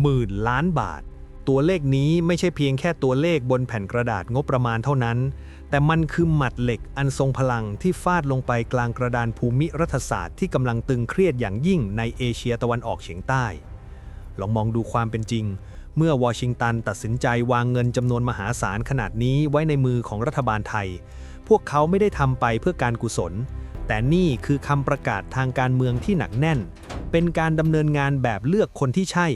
หมื่นล้านบาท ตัวเลขนี้ไม่ใช่เพียงแค่ตัวเลขบนแผ่นกระดาษงบประมาณเท่านั้น แต่มันคือหมัดเหล็กอันทรงพลังที่ฟาดลงไปกลางกระดานภูมิรัฐศาสตร์ที่กำลังตึงเครียดอย่างยิ่งในเอเชียตะวันออกเฉียงใต้ ลองมองดูความเป็นจริง เมื่อวอชิงตันตัดสินใจวางเงินจำนวนมหาศาลขนาดนี้ไว้ในมือของรัฐบาลไทย พวกเขาไม่ได้ทำไปเพื่อการกุศลแต่นี่คือคำประกาศทางการเมืองที่หนักแน่น เป็นการดำเนินงานแบบเลือกคนที่ใช่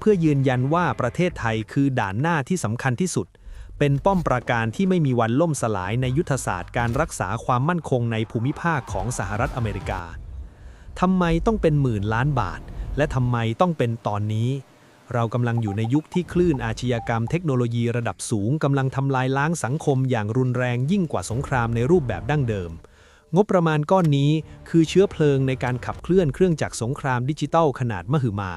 เพื่อยืนยันว่าประเทศไทยคือด่านหน้าที่สำคัญที่สุด เป็นป้อมปราการที่ไม่มีวันล่มสลายในยุทธศาสตร์การรักษาความมั่นคงในภูมิภาคของสหรัฐอเมริกาทำไมต้องเป็นหมื่นล้านบาท และทำไมต้องเป็นตอนนี้ เรากำลังอยู่ในยุคที่คลื่นอาชญากรรมเทคโนโลยีระดับสูงกำลังทำลายล้างสังคมอย่างรุนแรงยิ่งกว่าสงครามในรูปแบบดั้งเดิม งบประมาณก้อนนี้คือเชื้อเพลิงในการขับเคลื่อนเครื่องจักรสงครามดิจิทัลขนาดมหึมา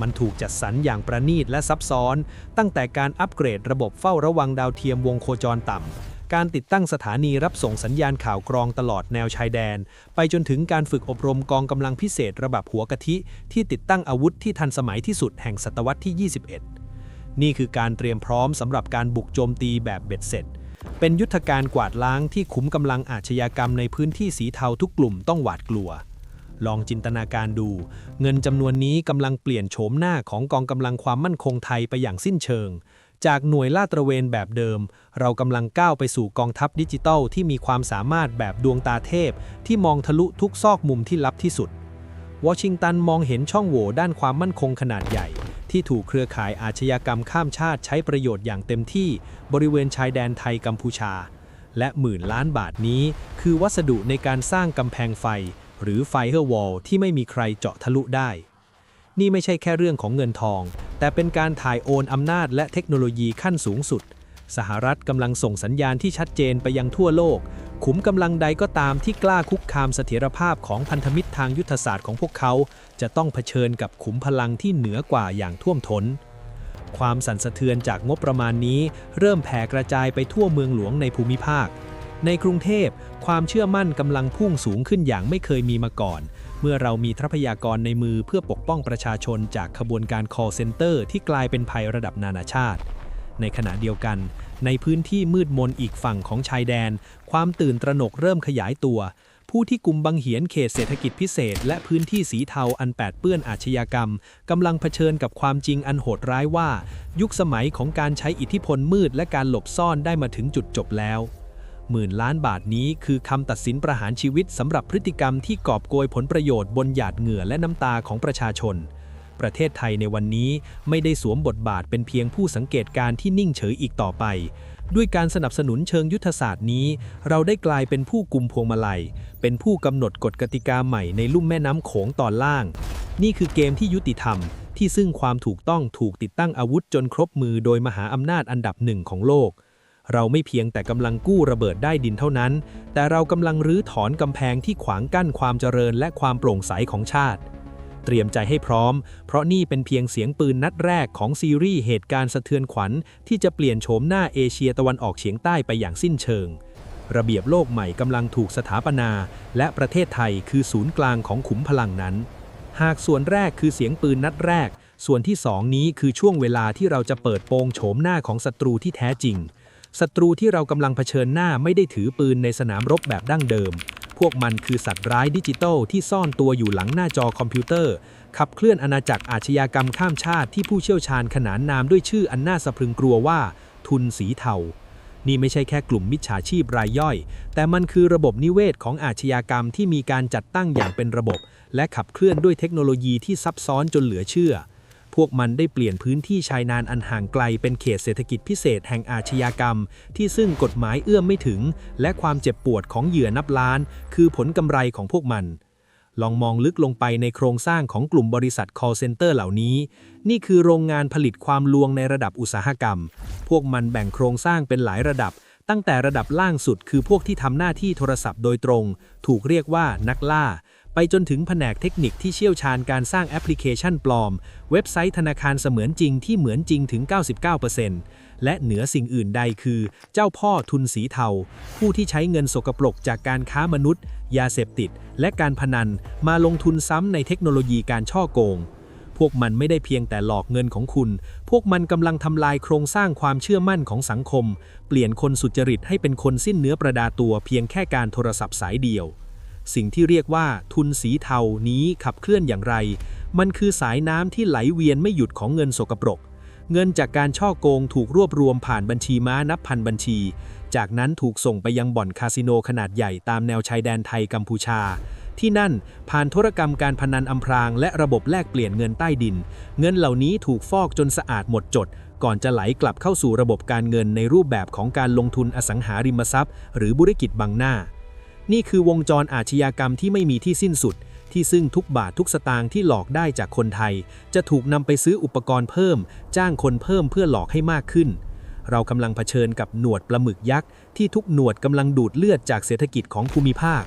มันถูกจัดสรรอย่างประณีตและซับซ้อน ตั้งแต่การอัปเกรดระบบเฝ้าระวังดาวเทียมวงโคจรต่ำ การติดตั้งสถานีรับส่งสัญญาณข่าวกรองตลอดแนวชายแดน ไปจนถึงการฝึกอบรมกองกำลังพิเศษระบบหัวกะทิ ที่ติดตั้งอาวุธที่ทันสมัยที่สุดแห่งศตวรรษที่ 21 นี่คือการเตรียมพร้อมสำหรับการบุกโจมตีแบบเบ็ดเสร็จ เป็นยุทธการกวาดล้างที่ขุมกำลังอาชญากรรมในพื้นที่สีเทาทุกกลุ่มต้องหวาดกลัว ลองจินตนาการดู เงินจำนวนนี้กำลังเปลี่ยนโฉมหน้าของกองกำลังความมั่นคงไทยไปอย่างสิ้นเชิง จากหน่วยลาดตระเวนแบบเดิม เรากำลังก้าวไปสู่กองทัพดิจิทัลที่มีความสามารถแบบดวงตาเทพ ที่มองทะลุทุกซอกมุมที่ลับที่สุด วอชิงตันมองเห็นช่องโหว่ด้านความมั่นคงขนาดใหญ่ ที่ถูกเครือข่ายอาชญากรรมข้ามชาติใช้ประโยชน์อย่างเต็มที่บริเวณชายแดนไทยกัมพูชาและหมื่นล้านบาทนี้ คือวัสดุในการสร้างกำแพงไฟ หรือไฟเฮอร์วอลที่ไม่มีใครเจาะทะลุได้ นี่ไม่ใช่แค่เรื่องของเงินทอง แต่เป็นการถ่ายโอนอำนาจและเทคโนโลยีขั้นสูงสุด สหรัฐกำลังส่งสัญญาณที่ชัดเจนไปยังทั่วโลก ขุมกำลังใดก็ตามที่กล้าคุกคามเสถียรภาพของพันธมิตรทางยุทธศาสตร์ของพวกเขา จะต้องเผชิญกับขุมพลังที่เหนือกว่าอย่างท่วมท้นความสั่นสะเทือนจากงบประมาณนี้ เริ่มแผ่กระจายไปทั่วเมืองหลวงในภูมิภาค ในกรุงเทพ ความเชื่อมั่นกำลังพุ่งสูงขึ้นอย่างไม่เคยมีมาก่อน เมื่อเรามีทรัพยากรในมือเพื่อปกป้องประชาชนจากขบวนการ call center ที่กลายเป็นภัยระดับนานาชาติ ในขณะเดียวกัน ในพื้นที่มืดมนอีกฝั่งของชายแดน ความตื่นตระหนกเริ่มขยายตัว ผู้ที่กลุ่มบังเหียนเขตเศรษฐกิจพิเศษ และพื้นที่สีเทาอันแปดเปื้อนอาชญากรรมกำลังเผชิญกับความจริงอันโหดร้ายว่า ยุคสมัยของการใช้อิทธิพลมืดและการหลบซ่อนได้มาถึงจุดจบแล้ว หมื่นล้านบาทนี้คือคำตัดสินประหารชีวิตสำหรับพฤติกรรมที่กอบโกยผลประโยชน์บนหยาดเหงื่อและน้ำตาของประชาชน ประเทศไทยในวันนี้ไม่ได้สวมบทบาทเป็นเพียงผู้สังเกตการณ์ที่นิ่งเฉยอีกต่อไป ด้วยการสนับสนุนเชิงยุทธศาสตร์นี้ เราได้กลายเป็นผู้กุมพวงมาลัย เป็นผู้กำหนดกฎกติกาใหม่ในลุ่มแม่น้ำโขงตอนล่าง นี่คือเกมที่ยุติธรรม ที่ซึ่งความถูกต้องถูกติดตั้งอาวุธจนครบมือโดยมหาอำนาจอันดับหนึ่งของโลก เราไม่เพียงแต่กำลังกู้ระเบิดได้ดินเท่านั้น แต่เรากำลังรื้อถอนกำแพงที่ขวางกั้นความเจริญและความโปร่งใสของชาติ เตรียมใจให้พร้อม เพราะนี่เป็นเพียงเสียงปืนนัดแรกของซีรีส์เหตุการณ์สะเทือนขวัญ ที่จะเปลี่ยนโฉมหน้าเอเชียตะวันออกเฉียงใต้ไปอย่างสิ้นเชิง ระเบียบโลกใหม่กำลังถูกสถาปนา และประเทศไทยคือศูนย์กลางของขุมพลังนั้น หากส่วนแรกคือเสียงปืนนัดแรก ส่วนที่สองนี้คือช่วงเวลาที่เราจะเปิดโปงโฉมหน้าของศัตรูที่แท้จริง ศัตรูที่เรากำลังเผชิญหน้าไม่ได้ถือปืนในสนามรบแบบดั้งเดิม พวกมันคือสัตว์ร้ายดิจิทัลที่ซ่อนตัวอยู่หลังหน้าจอคอมพิวเตอร์ ขับเคลื่อนอาณาจักรอาชญากรรมข้ามชาติที่ผู้เชี่ยวชาญขนานนามด้วยชื่ออันน่าสะพรึงกลัวว่า ทุนสีเทา นี่ไม่ใช่แค่กลุ่มมิจฉาชีพรายย่อย แต่มันคือระบบนิเวศของอาชญากรรมที่มีการจัดตั้งอย่างเป็นระบบ และขับเคลื่อนด้วยเทคโนโลยีที่ซับซ้อนจนเหลือเชื่อ พวกมันได้เปลี่ยนพื้นที่ชายนานอันห่างไกลเป็นเขตเศรษฐกิจพิเศษแห่งอาชญากรรม ที่ซึ่งกฎหมายเอื้อมไม่ถึง และความเจ็บปวดของเหยื่อนับล้าน คือผลกำไรของพวกมัน ลองมองลึกลงไปในโครงสร้างของกลุ่มบริษัท call center เหล่านี้ นี่คือโรงงานผลิตความลวงในระดับอุตสาหกรรม พวกมันแบ่งโครงสร้างเป็นหลายระดับตั้งแต่ระดับล่างสุดคือพวกที่ทำหน้าที่โทรศัพท์โดยตรง ถูกเรียกว่านักล่า ไปจนถึงแผนกเทคนิคที่เชี่ยวชาญการสร้างแอปพลิเคชันปลอม เว็บไซต์ธนาคารเสมือนจริงที่เหมือนจริงถึง 99%และเหนือสิ่งอื่นใดคือ เจ้าพ่อทุนสีเทา ผู้ที่ใช้เงินสกปรกจากการค้ามนุษย์ ยาเสพติด และการพนัน มาลงทุนซ้ำในเทคโนโลยีการช่อโกง พวกมันไม่ได้เพียงแต่หลอกเงินของคุณ พวกมันกำลังทำลายโครงสร้างความเชื่อมั่นของสังคม เปลี่ยนคนสุจริตให้เป็นคนสิ้นเนื้อประดาตัวเพียงแค่การโทรศัพท์สายเดียว สิ่งที่เรียกว่าทุนสีเทานี้ขับเคลื่อนอย่างไร มันคือสายน้ำที่ไหลเวียนไม่หยุดของเงินสกปรก เงินจากการช่อโกงถูกรวบรวมผ่านบัญชีม้านับพันบัญชี จากนั้นถูกส่งไปยังบ่อนคาสิโนขนาดใหญ่ตามแนวชายแดนไทยกัมพูชา ที่นั่นผ่านธุรกรรมการพนันอำพรางและระบบแลกเปลี่ยนเงินใต้ดิน เงินเหล่านี้ถูกฟอกจนสะอาดหมดจดก่อนจะไหลกลับเข้าสู่ระบบการเงินในรูปแบบของการลงทุนอสังหาริมทรัพย์ หรือธุรกิจบังหน้า นี่คือวงจรอาชญากรรมที่ไม่มีที่สิ้นสุด ที่ซึ่งทุกบาททุกสตางค์ที่หลอกได้จากคนไทย จะถูกนำไปซื้ออุปกรณ์เพิ่ม จ้างคนเพิ่มเพื่อหลอกให้มากขึ้น เรากำลังเผชิญกับหนวดปลาหมึกยักษ์ที่ทุกหนวดกำลังดูดเลือดจากเศรษฐกิจของภูมิภาค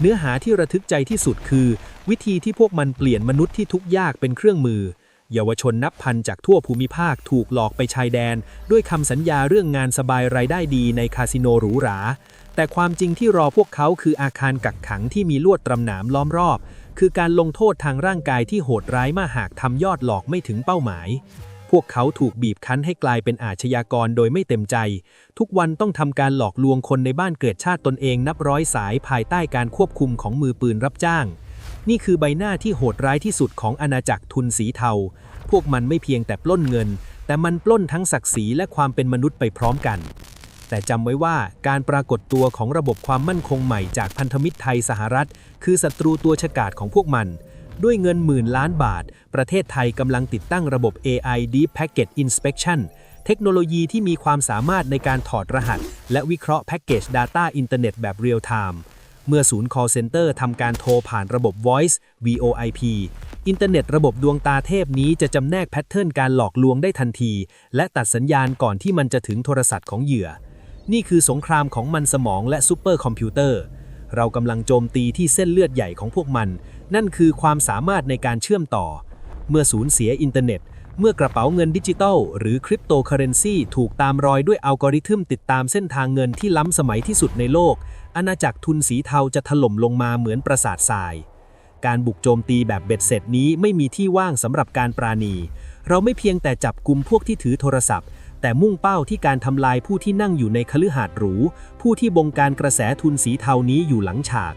เนื้อหาที่ระทึกใจที่สุดคือ วิธีที่พวกมันเปลี่ยนมนุษย์ที่ทุกยากเป็นเครื่องมือเยาวชนนับพันจากทั่วภูมิภาคถูกหลอกไปชายแดน ด้วยคำสัญญาเรื่องงานสบายรายได้ดีในคาสิโนหรูหรา แต่ความจริงที่รอพวกเขาคืออาคารกักขังที่มีลวดตรำหนามล้อมรอบ คือการลงโทษทางร่างกายที่โหดร้ายมากหากทำยอดหลอกไม่ถึงเป้าหมาย พวกเขาถูกบีบคั้นให้กลายเป็นอาชญากรโดยไม่เต็มใจ ทุกวันต้องทำการหลอกลวงคนในบ้านเกิดชาติตนเองนับร้อยสายภายใต้การควบคุมของมือปืนรับจ้าง นี่คือใบหน้าที่โหดร้ายที่สุดของอาณาจักรทุนสีเทา พวกมันไม่เพียงแต่ปล้นเงิน แต่มันปล้นทั้งศักดิ์ศรีและความเป็นมนุษย์ไปพร้อมกัน แต่จำไว้ว่าการปรากฏตัวของระบบความมั่นคงใหม่จากพันธมิตรไทยสหรัฐ คือศัตรูตัวฉกาจของพวกมัน ด้วยเงินหมื่นล้านบาท ประเทศไทยกำลังติดตั้งระบบ AI Deep Packet Inspection เทคโนโลยีที่มีความสามารถในการถอดรหัส และวิเคราะห์ Package Data อินเทอร์เน็ตแบบเรียลไทม์เมื่อศูนย์ call center ทำการโทรผ่านระบบ voice VoIP อินเทอร์เน็ตระบบดวงตาเทพนี้จะจำแนกแพทเทิร์นการหลอกลวงได้ทันที และตัดสัญญาณก่อนที่มันจะถึงโทรศัพท์ของเหยื่อ นี่คือสงครามของมันสมองและซูเปอร์คอมพิวเตอร์ เรากำลังโจมตีที่เส้นเลือดใหญ่ของพวกมัน นั่นคือความสามารถในการเชื่อมต่อ เมื่อสูญเสียอินเทอร์เน็ต เมื่อกระเป๋าเงินดิจิทัลหรือคริปโตเคอเรนซีถูกตามรอยด้วยอัลกอริทึมติดตามเส้นทางเงินที่ล้ำสมัยที่สุดในโลก อาณาจักรทุนสีเทาจะถล่มลงมาเหมือนปราสาททราย การบุกโจมตีแบบเบ็ดเสร็จนี้ไม่มีที่ว่างสำหรับการปราณี เราไม่เพียงแต่จับกลุ่มพวกที่ถือโทรศัพท์ แต่มุ่งเป้าที่การทำลายผู้ที่นั่งอยู่ในคฤหาสน์หรู ผู้ที่บงการกระแสทุนสีเทานี้อยู่หลังฉาก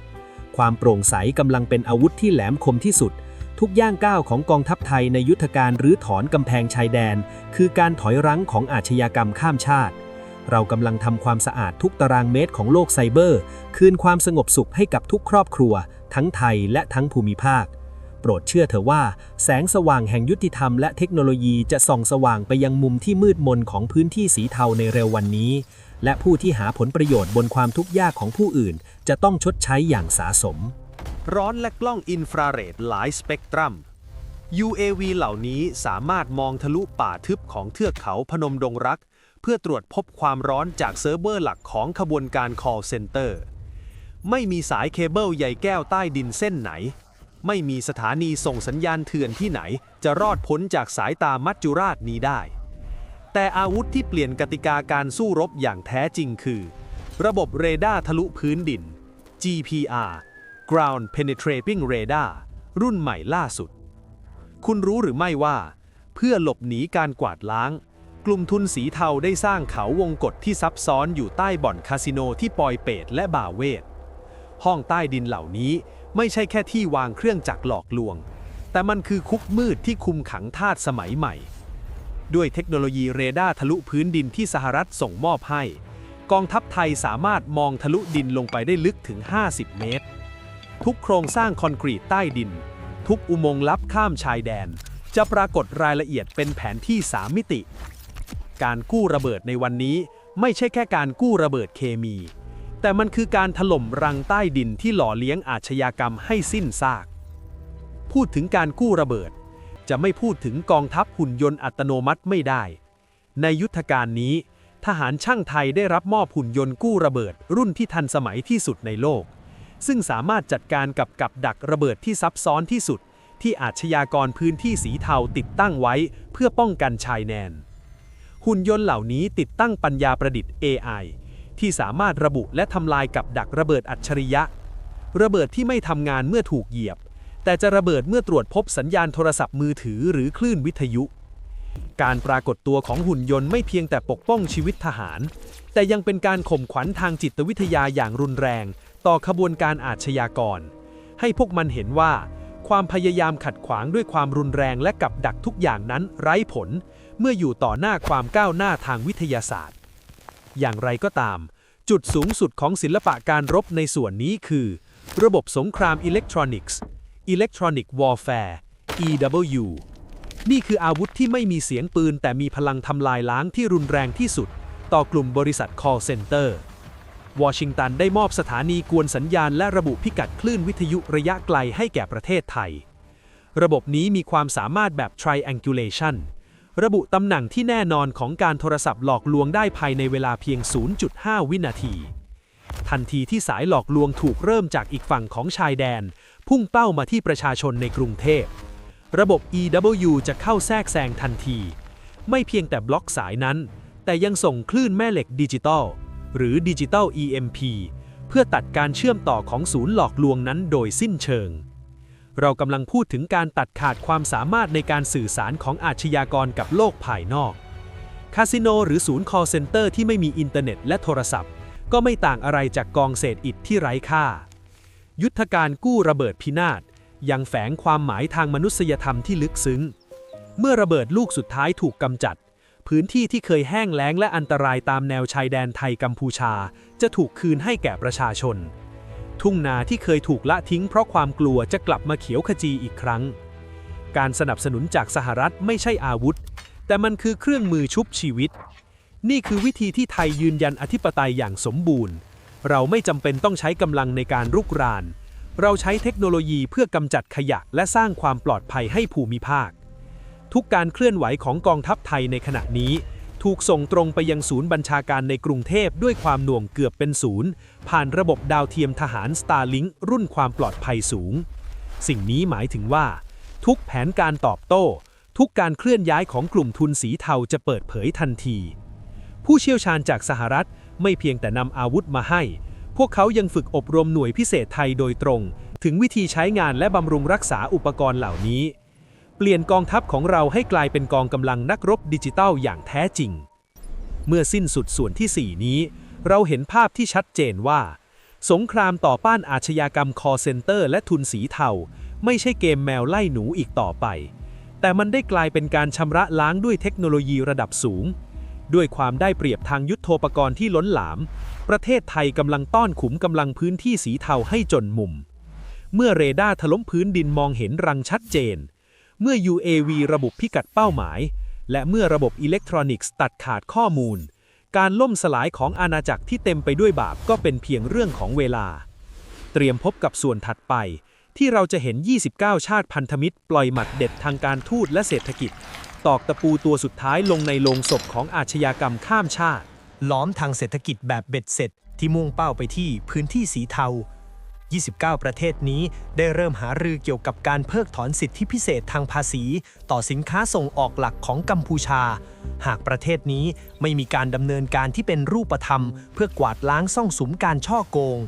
ความโปร่งใสกำลังเป็นอาวุธที่แหลมคมที่สุด ทุกย่างก้าวของกองทัพไทยในยุทธการรื้อถอนกำแพงชายแดน คือการถอยรั้งของอาชญากรรมข้ามชาติ เรากำลังทำความสะอาดทุกตารางเมตรของโลกไซเบอร์ คืนความสงบสุขให้กับทุกครอบครัว ทั้งไทยและทั้งภูมิภาค โปรดเชื่อเถอะว่า แสงสว่างแห่งยุติธรรมและเทคโนโลยีจะส่องสว่างไปยังมุมที่มืดมนของพื้นที่สีเทาในเร็ววันนี้ และผู้ที่หาผลประโยชน์บนความทุกข์ยากของผู้อื่น จะต้องชดใช้อย่างสาสม ร้อนและกล้องอินฟราเรดหลายสเปกตรัม UAV เหล่านี้สามารถมองทะลุป่าทึบของเทือกเขาพนมดงรัก เพื่อตรวจพบความร้อนจากเซิร์ฟเวอร์หลักของขบวนการ call center ไม่มีสายเคเบิลใยแก้วใต้ดินเส้นไหน ไม่มีสถานีส่งสัญญาณเถื่อนที่ไหน จะรอดพ้นจากสายตามัจจุราชนี้ได้ แต่อาวุธที่เปลี่ยนกติกาการสู้รบอย่างแท้จริงคือ ระบบเรดาร์ทะลุพื้นดิน GPR Ground Penetrating Radar รุ่นใหม่ล่าสุด คุณรู้หรือไม่ว่า เพื่อหลบหนีการกวาดล้าง กลุ่มทุนสีเทาได้สร้างเขาวงกฏที่ซับซ้อนอยู่ใต้บ่อนคาสิโนที่ปอยเปตและบาเวทห้องใต้ดินเหล่านี้ ไม่ใช่แค่ที่วางเครื่องจักรหลอกลวง แต่มันคือคุกมืดที่คุมขังทาสสมัยใหม่ ด้วยเทคโนโลยีเรดาร์ทะลุพื้นดินที่สหรัฐส่งมอบให้ กองทัพไทยสามารถมองทะลุดินลงไปได้ลึกถึง 50 เมตร ทุกโครงสร้างคอนกรีตใต้ดิน ทุกอุโมงค์ลับข้ามชายแดน จะปรากฏรายละเอียดเป็นแผนที่3มิติ การกู้ระเบิดในวันนี้ไม่ใช่แค่การกู้ระเบิดเคมี แต่มันคือการถล่มรังใต้ดินที่หล่อเลี้ยงอาชญากรรมให้สิ้นซาก พูดถึงการกู้ระเบิด จะไม่พูดถึงกองทัพหุ่นยนต์อัตโนมัติไม่ได้ ในยุทธการนี้ ทหารช่างไทยได้รับมอบหุ่นยนต์กู้ระเบิด รุ่นที่ทันสมัยที่สุดในโลก ซึ่งสามารถจัดการกับกับดักระเบิดที่ซับซ้อนที่สุด ที่อาชญากรพื้นที่สีเทาติดตั้งไว้ เพื่อป้องกันชายแดนหุ่นยนต์เหล่านี้ติดตั้งปัญญาประดิษฐ์ AI ที่สามารถระบุและทำลายกับดักระเบิดอัจฉริยะ ระเบิดที่ไม่ทำงานเมื่อถูกเหยียบ แต่จะระเบิดเมื่อตรวจพบสัญญาณโทรศัพท์มือถือหรือคลื่นวิทยุ การปรากฏตัวของหุ่นยนต์ไม่เพียงแต่ปกป้องชีวิตทหาร แต่ยังเป็นการข่มขวัญทางจิตวิทยาอย่างรุนแรง ต่อขบวนการอาชญากร ให้พวกมันเห็นว่า ความพยายามขัดขวางด้วยความรุนแรงและกับดักทุกอย่างนั้นไร้ผล เมื่ออยู่ต่อหน้าความก้าวหน้าทางวิทยาศาสตร์ อย่างไรก็ตาม จุดสูงสุดของศิลปะการรบในส่วนนี้คือ ระบบสงครามอิเล็กทรอนิกส์ Electronic Warfare EW นี่คืออาวุธที่ไม่มีเสียงปืน แต่มีพลังทำลายล้างที่รุนแรงที่สุด ต่อกลุ่มบริษัท call center วอชิงตันได้มอบสถานีกวนสัญญาณและระบุพิกัดคลื่นวิทยุระยะไกลให้แก่ประเทศไทย ระบบนี้มีความสามารถแบบ triangulation ระบุตำแหน่งที่แน่นอนของการโทรศัพท์หลอกลวงได้ภายในเวลาเพียง 0.5 วินาที ทันทีที่สายหลอกลวงถูกเริ่มจากอีกฝั่งของชายแดน พุ่งเป้ามาที่ประชาชนในกรุงเทพ ระบบ EW จะเข้าแทรกแซงทันที ไม่เพียงแต่บล็อกสายนั้น แต่ยังส่งคลื่นแม่เหล็กดิจิตอลหรือดิจิตอล EMP เพื่อตัดการเชื่อมต่อของศูนย์หลอกลวงนั้นโดยสิ้นเชิง เรากำลังพูดถึงการตัดขาดความสามารถในการสื่อสารของอาชญากรกับโลกภายนอก คาสิโนหรือศูนย์ call center ที่ไม่มีอินเทอร์เน็ตและโทรศัพท์ ก็ไม่ต่างอะไรจากกองเศษอิฐที่ไร้ค่า ยุทธการกู้ระเบิดพินาศยังแฝงความหมายทางมนุษยธรรมที่ลึกซึ้ง เมื่อระเบิดลูกสุดท้ายถูกกำจัด พื้นที่ที่เคยแห้งแล้งและอันตรายตามแนวชายแดนไทยกัมพูชา จะถูกคืนให้แก่ประชาชน ทุ่งนาที่เคยถูกละทิ้งเพราะความกลัวจะกลับมาเขียวขจีอีกครั้ง การสนับสนุนจากสหรัฐไม่ใช่อาวุธ แต่มันคือเครื่องมือชุบชีวิต นี่คือวิธีที่ไทยยืนยันอธิปไตยอย่างสมบูรณ์ เราไม่จำเป็นต้องใช้กำลังในการรุกราน เราใช้เทคโนโลยีเพื่อกำจัดขยะและสร้างความปลอดภัยให้ภูมิภาค ทุกการเคลื่อนไหวของกองทัพไทยในขณะนี้ ถูกส่งตรงไปยังศูนย์บัญชาการในกรุงเทพด้วยความหน่วงเกือบเป็นศูนย์ ผ่านระบบดาวเทียมทหาร Starlink รุ่นความปลอดภัยสูง สิ่งนี้หมายถึงว่า ทุกแผนการตอบโต้ ทุกการเคลื่อนย้ายของกลุ่มทุนสีเทาจะเปิดเผยทันที ผู้เชี่ยวชาญจากสหรัฐไม่เพียงแต่นำอาวุธมาให้ พวกเขายังฝึกอบรมหน่วยพิเศษไทยโดยตรง ถึงวิธีใช้งานและบำรุงรักษาอุปกรณ์เหล่านี้ เปลี่ยนกองทัพของเราให้กลายเป็นกองกำลังนักรบดิจิตัลอย่างแท้จริง เมื่อสิ้นสุดส่วนที่ 4 นี้ เราเห็นภาพที่ชัดเจนว่า สงครามต่อป้านอาชญากรรมคอเซนเตอร์และทุนสีเทา ไม่ใช่เกมแมวไล่หนูอีกต่อไป แต่มันได้กลายเป็นการชำระล้างด้วยเทคโนโลยีระดับสูง ด้วยความได้เปรียบทางยุทธโธปกรณ์ที่ล้นหลาม ประเทศไทยกำลังต้อนขุมกำลังพื้นที่สีเทาให้จนมุม เมื่อเรดาร์ถล่มพื้นดินมองเห็นรังชัดเจน เมื่อ UAV ระบุพิกัดเป้าหมาย และเมื่อระบบอิเล็กทรอนิกส์ตัดขาดข้อมูล การล่มสลายของอาณาจักรที่เต็มไปด้วยบาปก็เป็นเพียงเรื่องของเวลา เตรียมพบกับส่วนถัดไป ที่เราจะเห็น 29 ชาติพันธมิตร ปล่อยหมัดเด็ดทางการทูตและเศรษฐกิจ ตอกตะปูตัวสุดท้ายลงในโลงศพของอาชญากรรมข้ามชาติ ล้อมทางเศรษฐกิจแบบเบ็ดเสร็จที่มุ่งเป้าไปที่พื้นที่สีเทา 29 ประเทศนี้ได้เริ่มหารือเกี่ยวกับการเพิกถอนสิทธิพิเศษทางภาษี ต่อสินค้าส่งออกหลักของกัมพูชา หากประเทศนี้ไม่มีการดำเนินการที่เป็นรูปธรรม เพื่อกวาดล้างซ่องสุมการช่อโกง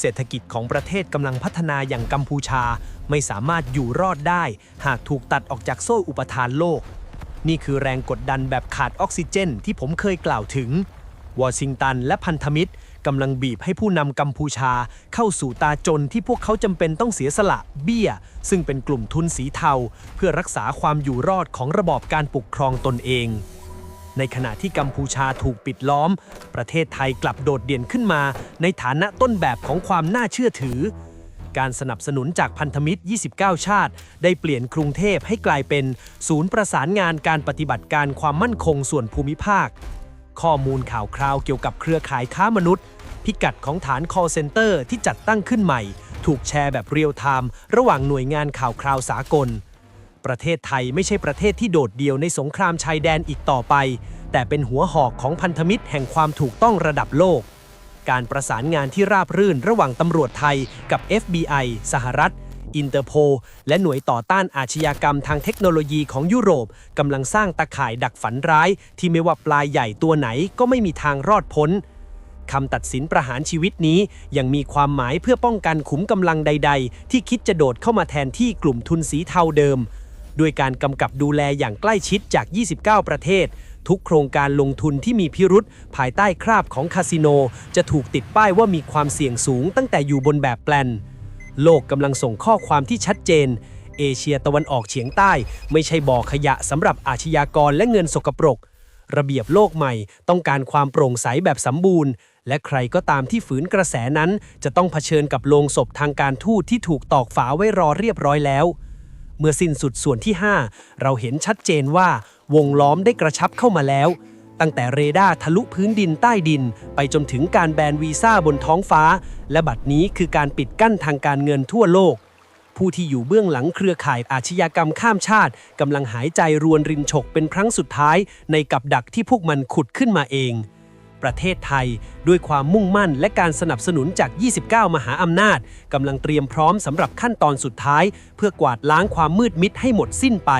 เศรษฐกิจของประเทศกำลังพัฒนาอย่างกัมพูชา ไม่สามารถอยู่รอดได้ หากถูกตัดออกจากโซ่อุปทานโลก นี่คือแรงกดดันแบบขาดออกซิเจน ที่ผมเคยกล่าวถึงวอชิงตันและพันธมิตร กำลังบีบให้ผู้นำกัมพูชาเข้าสู่ตาจนที่พวกเขาจำเป็นต้องเสียสละเบี้ย ซึ่งเป็นกลุ่มทุนสีเทา เพื่อรักษาความอยู่รอดของระบอบการปกครองตนเอง ในขณะที่กัมพูชาถูกปิดล้อม ประเทศไทยกลับโดดเด่นขึ้นมา ในฐานะต้นแบบของความน่าเชื่อถือ การสนับสนุนจากพันธมิตร 29 ชาติ ได้เปลี่ยนกรุงเทพให้กลายเป็น ศูนย์ประสานงานการปฏิบัติการความมั่นคงส่วนภูมิภาคข้อมูลข่าวคราวเกี่ยวกับเครือข่ายค้ามนุษย์ พิกัดของฐาน call center ที่จัดตั้งขึ้นใหม่ ถูกแชร์แบบเรียลไทม์ระหว่างหน่วยงานข่าวคราวสากล ประเทศไทยไม่ใช่ประเทศที่โดดเดี่ยวในสงครามชายแดนอีกต่อไป แต่เป็นหัวหอกของพันธมิตรแห่งความถูกต้องระดับโลก การประสานงานที่ราบรื่นระหว่างตำรวจไทยกับ FBI สหรัฐอินเตอร์โพและหน่วยต่อต้านอาชญากรรมทางเทคโนโลยีของยุโรปกำลังสร้างตะข่ายดักฝันร้าย ที่ไม่ว่าปลายใหญ่ตัวไหนก็ไม่มีทางรอดพ้น คำตัดสินประหารชีวิตนี้ยังมีความหมายเพื่อป้องกันขุมกำลังใด ๆ ที่คิดจะโดดเข้ามาแทนที่กลุ่มทุนสีเทาเดิม ด้วยการกำกับดูแลอย่างใกล้ชิดจาก 29 ประเทศ ทุกโครงการลงทุนที่มีพิรุษภายใต้คราบของคาสิโน จะถูกติดป้ายว่ามีความเสี่ยงสูงตั้งแต่อยู่บนแบบแปลน โลกกำลังส่งข้อความที่ชัดเจน เอเชียตะวันออกเฉียงใต้ ไม่ใช่บ่อขยะสำหรับอาชญากรและเงินสกปรก ระเบียบโลกใหม่ต้องการความโปร่งใสแบบสมบูรณ์ และใครก็ตามที่ฝืนกระแสนั้น จะต้องเผชิญกับโลงศพทางการทูตที่ถูกตอกฝาไว้รอเรียบร้อยแล้ว เมื่อสิ้นสุดส่วนที่ 5 เราเห็นชัดเจนว่า วงล้อมได้กระชับเข้ามาแล้ว ตั้งแต่เรดาร์ทะลุพื้นดินใต้ดิน ไปจนถึงการแบนวีซ่าบนท้องฟ้า และบัดนี้คือการปิดกั้นทางการเงินทั่วโลกผู้ที่อยู่เบื้องหลังเครือข่ายอาชญากรรมข้ามชาติกำลังหายใจรวนรินฉกเป็นครั้งสุดท้ายในกับดักที่พวกมันขุดขึ้นมาเอง ประเทศไทย ด้วยความมุ่งมั่นและการสนับสนุนจาก 29 มหาอำนาจกำลังเตรียมพร้อมสำหรับขั้นตอนสุดท้าย เพื่อกวาดล้างความมืดมิดให้หมดสิ้นไป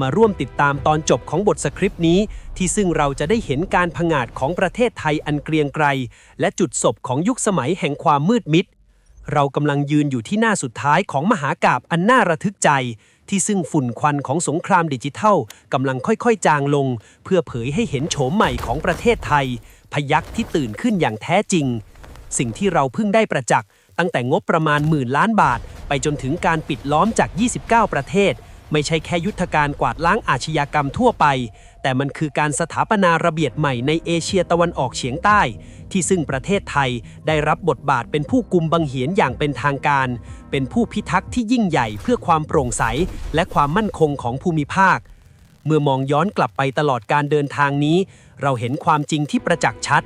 มาร่วมติดตามตอนจบของบทสคริปต์นี้ ที่ซึ่งเราจะได้เห็นการผงาดของประเทศไทยอันเกรียงไกรและจุดศพของยุคสมัยแห่งความมืดมิดเรากำลังยืนอยู่ที่หน้าสุดท้ายของมหากาบอันน่าระทึกใจ ที่ซึ่งฝุ่นควันของสงครามดิจิทัลกำลังค่อยๆ จางลง เพื่อเผยให้เห็นโฉมใหม่ของประเทศไทย พยักที่ตื่นขึ้นอย่างแท้จริง สิ่งที่เราเพิ่งได้ประจักษ์ตั้งแต่งบประมาณหมื่นล้านบาท ไปจนถึงการปิดล้อมจาก 29 ประเทศ ไม่ใช่แค่ยุทธการกวาดล้างอาชญากรรมทั่วไป แต่มันคือการสถาปนาระเบียบใหม่ในเอเชียตะวันออกเฉียงใต้ ที่ซึ่งประเทศไทยได้รับบทบาทเป็นผู้กุมบังเหียนอย่างเป็นทางการ เป็นผู้พิทักษ์ที่ยิ่งใหญ่เพื่อความโปร่งใส และความมั่นคงของภูมิภาคเมื่อมองย้อนกลับไปตลอดการเดินทางนี้ เราเห็นความจริงที่ประจักษ์ชัด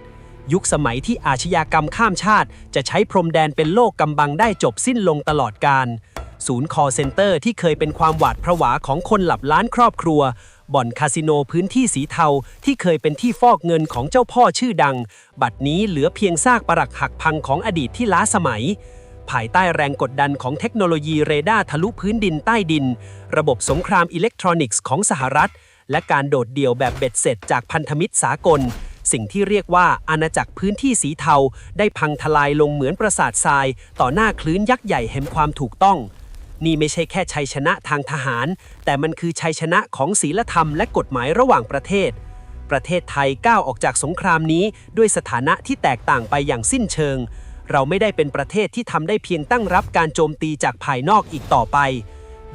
ยุคสมัยที่อาชญากรรมข้ามชาติ จะใช้พรมแดนเป็นโลกกำบังได้จบสิ้นลงตลอดการ ศูนย์คอเซ็นเตอร์ที่เคยเป็นความหวาดผวาของคนหลับล้านครอบครัว บ่อนคาสิโนพื้นที่สีเทาที่เคยเป็นที่ฟอกเงินของเจ้าพ่อชื่อดัง บัดนี้เหลือเพียงซากปรักหักพังของอดีตที่ล้าสมัยภายใต้แรงกดดันของเทคโนโลยีเรดาร์ทะลุพื้นดินใต้ดิน ระบบสงครามอิเล็กทรอนิกส์ของสหรัฐ และการโดดเดี่ยวแบบเบ็ดเสร็จจากพันธมิตรสากล สิ่งที่เรียกว่าอาณาจักรพื้นที่สีเทา ได้พังทลายลงเหมือนปราสาททราย ต่อหน้าคลื่นยักษ์ใหญ่แห่งความถูกต้อง นี่ไม่ใช่แค่ชัยชนะทางทหาร แต่มันคือชัยชนะของศีลธรรมและกฎหมายระหว่างประเทศ ประเทศไทยก้าวออกจากสงครามนี้ด้วยสถานะที่แตกต่างไปอย่างสิ้นเชิง เราไม่ได้เป็นประเทศที่ทำได้เพียงตั้งรับการโจมตีจากภายนอกอีกต่อไป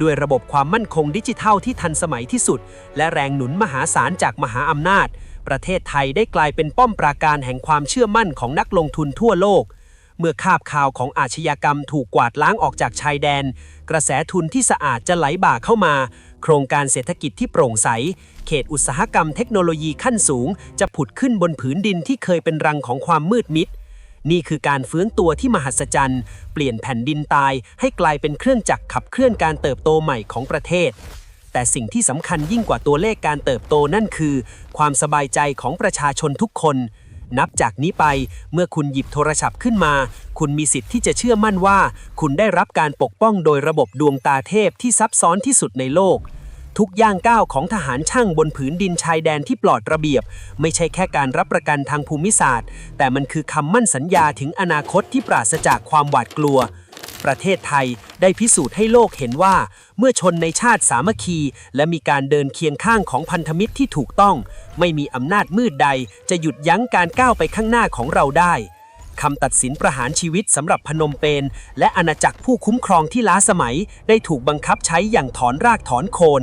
ด้วยระบบความมั่นคงดิจิทัลที่ทันสมัยที่สุด และแรงหนุนมหาศาลจากมหาอำนาจ ประเทศไทยได้กลายเป็นป้อมปราการแห่งความเชื่อมั่นของนักลงทุนทั่วโลก เมื่อคาบข่าวของอาชญากรรมถูกกวาดล้างออกจากชายแดน กระแสทุนที่สะอาดจะไหลบ่าเข้ามา โครงการเศรษฐกิจที่โปร่งใส เขตอุตสาหกรรมเทคโนโลยีขั้นสูง จะผุดขึ้นบนผืนดินที่เคยเป็นรังของความมืดมิด นี่คือการฟื้นตัวที่มหัศจรรย์ เปลี่ยนแผ่นดินตายให้กลายเป็นเครื่องจักรขับเคลื่อนการเติบโตใหม่ของประเทศ แต่สิ่งที่สำคัญยิ่งกว่าตัวเลขการเติบโตนั่นคือ ความสบายใจของประชาชนทุกคน นับจากนี้ไปเมื่อคุณหยิบโทรศัพท์ขึ้นมา คุณมีสิทธิ์ที่จะเชื่อมั่นว่า คุณได้รับการปกป้องโดยระบบดวงตาเทพที่ซับซ้อนที่สุดในโลก ทุกย่างก้าวของทหารช่างบนผืนดินชายแดนที่ปลอดระเบียบ ไม่ใช่แค่การรับประกันทางภูมิศาสตร์ แต่มันคือคำมั่นสัญญาถึงอนาคตที่ปราศจากความหวาดกลัว ประเทศไทยได้พิสูจน์ให้โลกเห็นว่า เมื่อชนในชาติสามัคคี และมีการเดินเคียงข้างของพันธมิตรที่ถูกต้อง ไม่มีอำนาจมืดใด จะหยุดยั้งการก้าวไปข้างหน้าของเราได้ คำตัดสินประหารชีวิตสำหรับพนมเปญและอาณาจักรผู้คุ้มครองที่ล้าสมัย ได้ถูกบังคับใช้อย่างถอนรากถอนโคน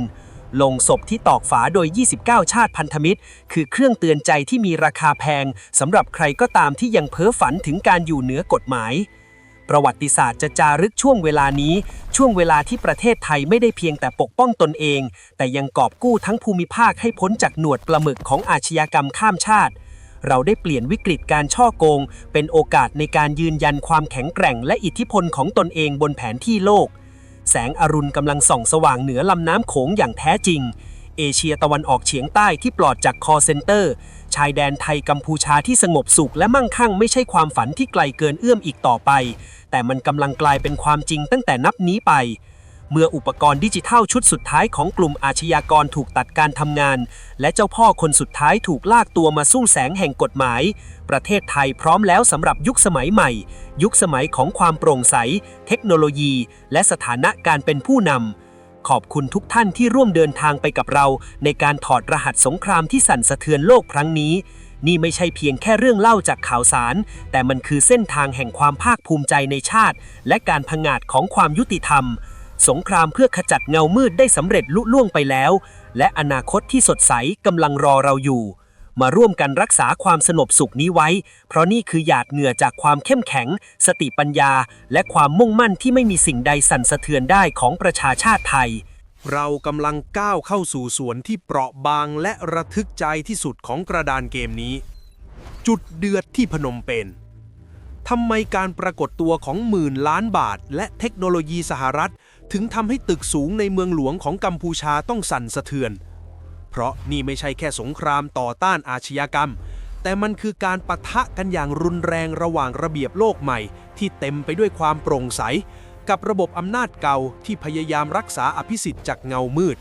ลงศพที่ตอกฝาโดย 29 ชาติพันธมิตร คือเครื่องเตือนใจที่มีราคาแพงสำหรับใครก็ตามที่ยังเพ้อฝันถึงการอยู่เหนือกฎหมาย ประวัติศาสตร์จะจารึกช่วงเวลานี้ ช่วงเวลาที่ประเทศไทยไม่ได้เพียงแต่ปกป้องตนเอง แต่ยังกอบกู้ทั้งภูมิภาคให้พ้นจากหนวดปลาหมึกของอาชญากรรมข้ามชาติ เราได้เปลี่ยนวิกฤตการช่อโกง เป็นโอกาสในการยืนยันความแข็งแกร่ง และอิทธิพลของตนเองบนแผนที่โลก แสงอรุณกำลังส่องสว่างเหนือลำน้ำโขงอย่างแท้จริง เอเชียตะวันออกเฉียงใต้ที่ปลอดจากคอเซนเตอร์ ชายแดนไทยกัมพูชาที่สงบสุขและมั่งคั่งไม่ใช่ความฝันที่ไกลเกินเอื้อมอีกต่อไป แต่มันกำลังกลายเป็นความจริงตั้งแต่นับนี้ไป เมื่ออุปกรณ์ดิจิทัลชุดสุดท้ายของกลุ่มอาชญากรถูกตัดการทำงาน และเจ้าพ่อคนสุดท้ายถูกลากตัวมาสู้แสงแห่งกฎหมาย ประเทศไทยพร้อมแล้วสำหรับยุคสมัยใหม่ ยุคสมัยของความโปร่งใส เทคโนโลยี และสถานะการเป็นผู้นำขอบคุณทุกท่านที่ร่วมเดินทางไปกับเรา ในการถอดรหัสสงครามที่สั่นสะเทือนโลกครั้งนี้นี่ไม่ใช่เพียงแค่เรื่องเล่าจากข่าวสาร แต่มันคือเส้นทางแห่งความภาคภูมิใจในชาติ และการผงาดของความยุติธรรม สงครามเพื่อขจัดเงามืดได้สำเร็จลุล่วงไปแล้ว และอนาคตที่สดใสกำลังรอเราอยู่ มาร่วมกันรักษาความสงบสุขนี้ไว้ เพราะนี่คือหยาดเหงื่อจากความเข้มแข็ง สติปัญญา และความมุ่งมั่นที่ไม่มีสิ่งใดสั่นสะเทือนได้ของประชาชาติไทย เรากำลังก้าวเข้าสู่ส่วนที่เปราะบางและระทึกใจที่สุดของกระดานเกมนี้ จุดเดือดที่พนมเปญทำไมการปรากฏตัวของหมื่นล้านบาท และเทคโนโลยีสหรัฐ ถึงทำให้ตึกสูงในเมืองหลวงของกัมพูชาต้องสั่นสะเทือน เพราะนี่ไม่ใช่แค่สงครามต่อต้านอาชญากรรม แต่มันคือการปะทะกันอย่างรุนแรงระหว่างระเบียบโลกใหม่ ที่เต็มไปด้วยความโปร่งใส กับระบบอำนาจเก่าที่พยายามรักษาอภิสิทธิ์จากเงามืด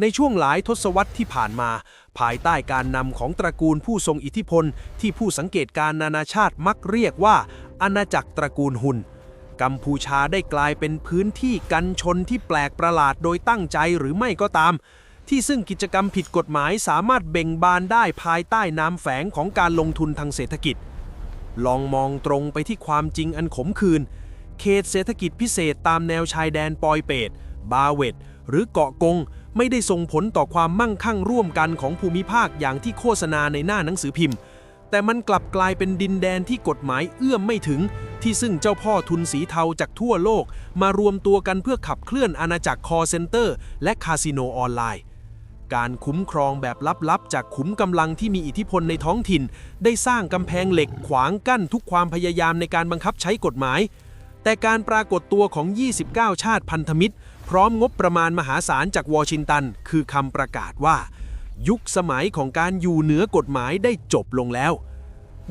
ในช่วงหลายทศวรรษที่ผ่านมา ภายใต้การนำของตระกูลผู้ทรงอิทธิพล ที่ผู้สังเกตการณ์นานาชาติมักเรียกว่าอาณาจักรตระกูลหุน กัมพูชาได้กลายเป็นพื้นที่กันชนที่แปลกประหลาดโดยตั้งใจหรือไม่ก็ตาม ที่ซึ่งกิจกรรมผิดกฎหมายสามารถเบ่งบานได้ภายใต้น้ำแฝงของการลงทุนทางเศรษฐกิจ ลองมองตรงไปที่ความจริงอันขมขื่นเขตเศรษฐกิจพิเศษตามแนวชายแดนปอยเปต บาเวตหรือเกาะกง ไม่ได้ส่งผลต่อความมั่งคั่งร่วมกันของภูมิภาคอย่างที่โฆษณาในหน้าหนังสือพิมพ์ แต่มันกลับกลายเป็นดินแดนที่กฎหมายเอื้อมไม่ถึง ที่ซึ่งเจ้าพ่อทุนสีเทาจากทั่วโลก มารวมตัวกันเพื่อขับเคลื่อนอาณาจักรคอเซ็นเตอร์ และคาสิโนออนไลน์ การคุ้มครองแบบลับๆ จากขุมกำลังที่มีอิทธิพลในท้องถิ่น ได้สร้างกำแพงเหล็กขวางกั้นทุกความพยายามในการบังคับใช้กฎหมาย แต่การปรากฏตัวของ 29 ชาติพันธมิตร พร้อมงบประมาณมหาศาลจากวอชิงตัน คือคำประกาศว่า ยุคสมัยของการอยู่เหนือกฎหมายได้จบลงแล้ว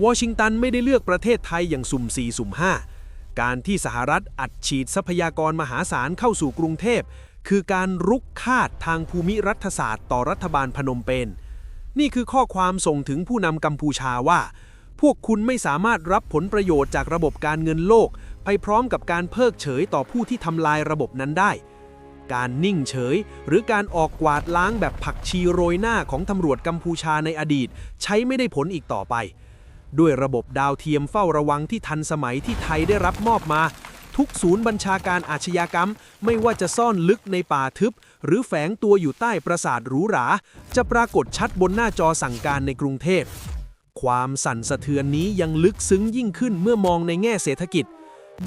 วอชิงตันไม่ได้เลือกประเทศไทยอย่างสุ่ม4สุ่ม5 การที่สหรัฐอัดฉีดทรัพยากรมหาศาลเข้าสู่กรุงเทพ คือการรุกคาดทางภูมิรัฐศาสตร์ต่อรัฐบาลพนมเปญนี่คือข้อความส่งถึงผู้นำกัมพูชาว่า พวกคุณไม่สามารถรับผลประโยชน์จากระบบการเงินโลก ไปพร้อมกับการเพิกเฉยต่อผู้ที่ทำลายระบบนั้นได้ การนิ่งเฉย หรือการออกกวาดล้างแบบผักชีโรยหน้าของตำรวจกัมพูชาในอดีต ใช้ไม่ได้ผลอีกต่อไป ด้วยระบบดาวเทียมเฝ้าระวังที่ทันสมัยที่ไทยได้รับมอบมา ทุกศูนย์บัญชาการอาชญากรรม ไม่ว่าจะซ่อนลึกในป่าทึบ หรือแฝงตัวอยู่ใต้ปราสาทหรูหรา จะปรากฏชัดบนหน้าจอสั่งการในกรุงเทพความสั่นสะเทือนนี้ยังลึกซึ้งยิ่งขึ้นเมื่อมองในแง่เศรษฐกิจ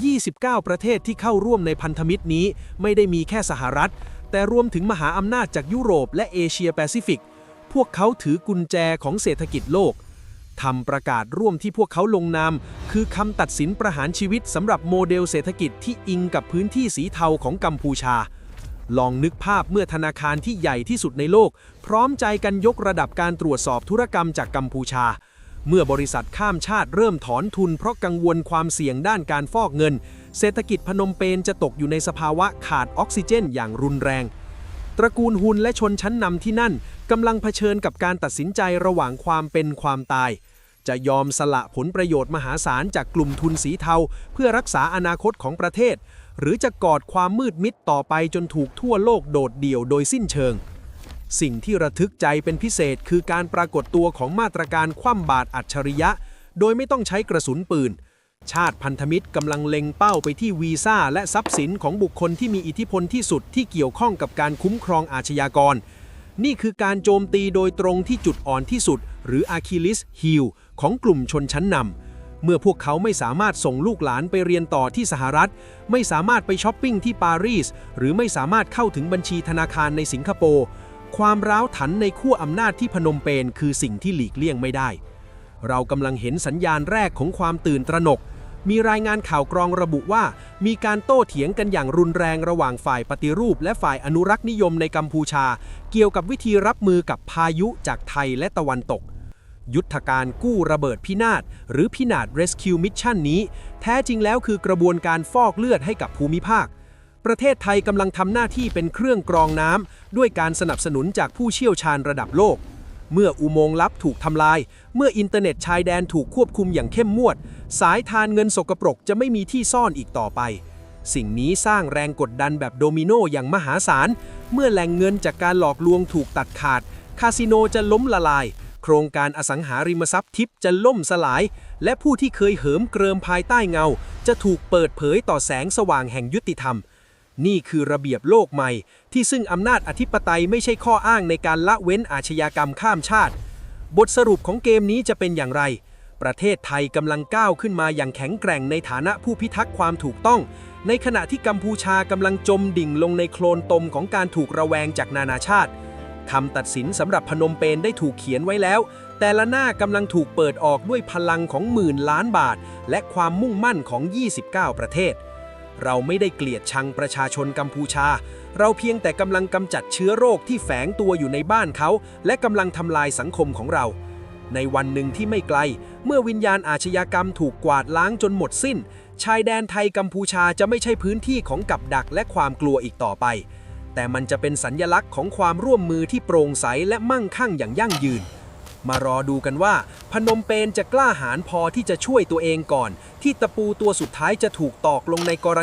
29 ประเทศที่เข้าร่วมในพันธมิตรนี้ ไม่ได้มีแค่สหรัฐ แต่รวมถึงมหาอำนาจจากยุโรปและเอเชียแปซิฟิก พวกเขาถือกุญแจของเศรษฐกิจโลกทำประกาศร่วมที่พวกเขาลงนาม คือคำตัดสินประหารชีวิตสำหรับโมเดลเศรษฐกิจที่อิงกับพื้นที่สีเทาของกัมพูชา ลองนึกภาพเมื่อธนาคารที่ใหญ่ที่สุดในโลก พร้อมใจกันยกระดับการตรวจสอบธุรกรรมจากกัมพูชา เมื่อบริษัทข้ามชาติเริ่มถอนทุนเพราะกังวลความเสี่ยงด้านการฟอกเงิน เศรษฐกิจพนมเปญจะตกอยู่ในสภาวะขาดออกซิเจนอย่างรุนแรง ตระกูลฮุนและชนชั้นนำที่นั่นกำลังเผชิญกับการตัดสินใจระหว่างความเป็นความตาย จะยอมสละผลประโยชน์มหาศาลจากกลุ่มทุนสีเทา เพื่อรักษาอนาคตของประเทศ หรือจะกอดความมืดมิดต่อไปจนถูกทั่วโลกโดดเดี่ยวโดยสิ้นเชิง สิ่งที่ระทึกใจเป็นพิเศษคือการปรากฏตัวของมาตรการคว่ำบาตรอัจฉริยะ โดยไม่ต้องใช้กระสุนปืน ชาติพันธมิตรกำลังเล็งเป้าไปที่วีซ่าและทรัพย์สินของบุคคลที่มีอิทธิพลที่สุดที่เกี่ยวข้องกับการคุ้มครองอาชญากร นี่คือการโจมตีโดยตรงที่จุดอ่อนที่สุด หรืออะคิลิสฮิลของกลุ่มชนชั้นนำเมื่อพวกเขาไม่สามารถส่งลูกหลานไปเรียนต่อที่สหรัฐ ไม่สามารถไปช้อปปิ้งที่ปารีส หรือไม่สามารถเข้าถึงบัญชีธนาคารในสิงคโปร์ ความร้าวถันในขั้วอำนาจที่พนมเปญคือสิ่งที่หลีกเลี่ยงไม่ได้ เรากำลังเห็นสัญญาณแรกของความตื่นตระหนก มีรายงานข่าวกรองระบุว่า มีการโต้เถียงกันอย่างรุนแรงระหว่างฝ่ายปฏิรูป และฝ่ายอนุรักษ์นิยมในกัมพูชา เกี่ยวกับวิธีรับมือกับพายุจากไทยและตะวันตก ยุทธการกู้ระเบิดพินาศหรือพินาศ Rescue Mission นี้ แท้จริงแล้วคือกระบวนการฟอกเลือดให้กับภูมิภาค ประเทศไทยกำลังทำหน้าที่เป็นเครื่องกรองน้ำด้วยการสนับสนุนจากผู้เชี่ยวชาญระดับโลก เมื่ออุโมงค์ลับถูกทำลาย เมื่ออินเทอร์เน็ตชายแดนถูกควบคุมอย่างเข้มงวด สายทานเงินสกปรกจะไม่มีที่ซ่อนอีกต่อไป สิ่งนี้สร้างแรงกดดันแบบโดมิโนอย่างมหาศาล เมื่อแหล่งเงินจากการหลอกลวงถูกตัดขาด คาสิโนจะล้มละลาย โครงการอสังหาริมทรัพย์ทิพย์จะล่มสลาย และผู้ที่เคยเหิมเกริมภายใต้เงา จะถูกเปิดเผยต่อแสงสว่างแห่งยุติธรรม นี่คือระเบียบโลกใหม่ ที่ซึ่งอำนาจอธิปไตยไม่ใช่ข้ออ้างในการละเว้นอาชญากรรมข้ามชาติ บทสรุปของเกมนี้จะเป็นอย่างไร ประเทศไทยกำลังก้าวขึ้นมาอย่างแข็งแกร่งในฐานะผู้พิทักษ์ความถูกต้อง ในขณะที่กัมพูชากำลังจมดิ่งลงในโคลนตมของการถูกระแวงจากนานาชาติคำตัดสินสำหรับพนมเปญได้ถูกเขียนไว้แล้ว แต่ละหน้ากำลังถูกเปิดออกด้วยพลังของหมื่นล้านบาท และความมุ่งมั่นของ 29 ประเทศ เราไม่ได้เกลียดชังประชาชนกัมพูชา เราเพียงแต่กำลังกำจัดเชื้อโรคที่แฝงตัวอยู่ในบ้านเขา และกำลังทำลายสังคมของเรา ในวันหนึ่งที่ไม่ไกล เมื่อวิญญาณอาชญากรรมถูกกวาดล้างจนหมดสิ้น ชายแดนไทยกัมพูชาจะไม่ใช่พื้นที่ของกับดักและความกลัวอีกต่อไป แต่มันจะเป็นสัญญลักษณ์ของความร่วมมือที่โปร่งใสและมั่งคั่งอย่างยั่งยืน มารอดูกันว่า พนมเปญจะกล้าหาญพอที่จะช่วยตัวเองก่อน ที่ตะปูตัวสุดท้ายจะถูกตอกลงในกรณี